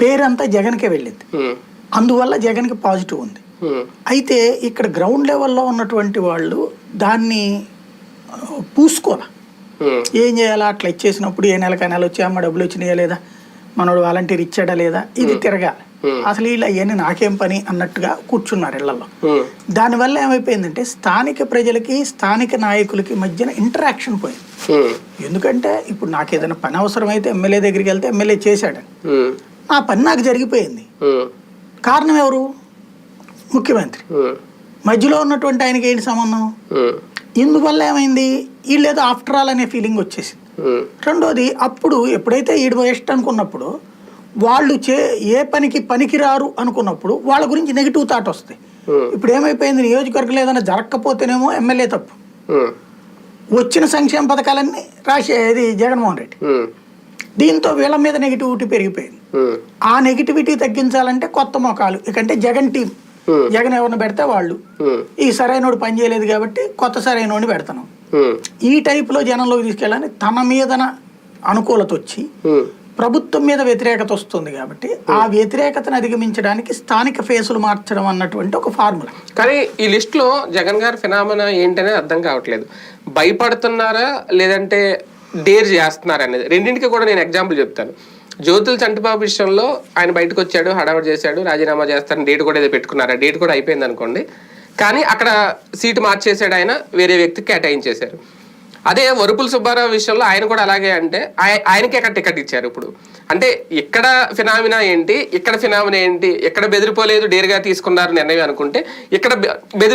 పేరంతా జగన్కే వెళ్ళింది. అందువల్ల జగన్కి పాజిటివ్ ఉంది. అయితే ఇక్కడ గ్రౌండ్ లెవెల్లో ఉన్నటువంటి వాళ్ళు దాన్ని పూసుకోవాలి? ఉమ్, ఏం చేయాలా? అట్లా ఇచ్చేసినప్పుడు ఏ నెలకి ఆ నెల వచ్చి అమ్మ డబ్బులు వచ్చినాయా లేదా? మనోడు వాలంటీర్ ఇచ్చాడా లేదా? ఇది తిరగాలి. అసలు ఇలా అవన్నీ నాకేం పని అన్నట్టుగా కూర్చున్నారు ఇళ్ళలో. ఉమ్, దానివల్ల ఏమైపోయిందంటే స్థానిక ప్రజలకి స్థానిక నాయకులకి మధ్యన ఇంటరాక్షన్ పోయింది. ఉమ్, ఎందుకంటే ఇప్పుడు నాకు ఏదైనా పని అవసరమైతే ఎమ్మెల్యే దగ్గరికి వెళ్తే ఎమ్మెల్యే చేశాడు. నా పని నాకు జరిగిపోయింది. కారణం ఎవరు? ముఖ్యమంత్రి. మధ్యలో ఉన్నటువంటి ఆయనకి ఏంటి సంబంధం? ఇందువల్ల ఏమైంది? వీళ్ళేదో ఆఫ్టర్ ఆల్ అనే ఫీలింగ్ వచ్చేసింది. రెండోది అప్పుడు ఎప్పుడైతే ఈడు వేస్ట్ అనుకున్నప్పుడు వాళ్ళు చే ఏ పనికి పనికిరారు అనుకున్నప్పుడు వాళ్ళ గురించి నెగిటివ్ థాట్ వస్తాయి. ఉమ్, ఇప్పుడు ఏమైపోయింది? నియోజకవర్గంలో ఏదైనా జరగకపోతేనేమో ఎమ్మెల్యే తప్పు. ఉమ్, వచ్చిన సంక్షేమ పథకాలన్నీ రాసే ఇది జగన్మోహన్ రెడ్డి. ఉమ్, దీంతో వీళ్ళ మీద నెగిటివిటీ పెరిగిపోయింది. ఆ నెగిటివిటీ తగ్గించాలంటే కొత్త మొఖాలు ఇకంటే జగన్ టీం Hmm. జగన్ ఎవరిని పెడితే వాళ్ళు. ఈ సరైనోడు పని చేయలేదు కాబట్టి కొత్త సరైనోడిని పెడతాను. ఈ టైపులో జనంలోకి తీసుకెళ్ళాలని తన మీదన అనుకూలత వచ్చి ప్రభుత్వం మీద వ్యతిరేకత వస్తుంది కాబట్టి ఆ వ్యతిరేకతను అధిగమించడానికి స్థానిక ఫేసులు మార్చడం అన్నటువంటి ఒక ఫార్ములా. కానీ ఈ లిస్ట్లో జగన్ గారి ఫినామినా ఏంటనేది అర్థం కావట్లేదు. భయపడుతున్నారా లేదంటే డేర్ చేస్తున్నారా అనేది? రెండింటికి కూడా నేను ఎగ్జాంపుల్ చెప్తాను. జ్యోతుల చంటిబాబు విషయంలో ఆయన బయటకు వచ్చాడు హడావడి చేశాడు రాజీనామా చేస్తారని డేట్ కూడా ఏదో పెట్టుకున్నారు? ఆ డేట్ కూడా అయిపోయింది అనుకోండి కానీ అక్కడ సీటు మార్చేసాడు ఆయన వేరే వ్యక్తికి కేటాయించేశారు. అదే వరుపుల సుబ్బారావు విషయంలో ఆయన కూడా అలాగే అంటే ఆయ- ఆయనకి ఎక్కడ టికెట్ ఇచ్చారు ఇప్పుడు. అంటే ఇక్కడ ఫినామినా ఏంటి ఇక్కడ ఫినామినా ఏంటి ఎక్కడ బెదిరిపోలేదు డేరుగా తీసుకున్నారు నిర్ణయం అనుకుంటే ఇక్కడ బెదిరి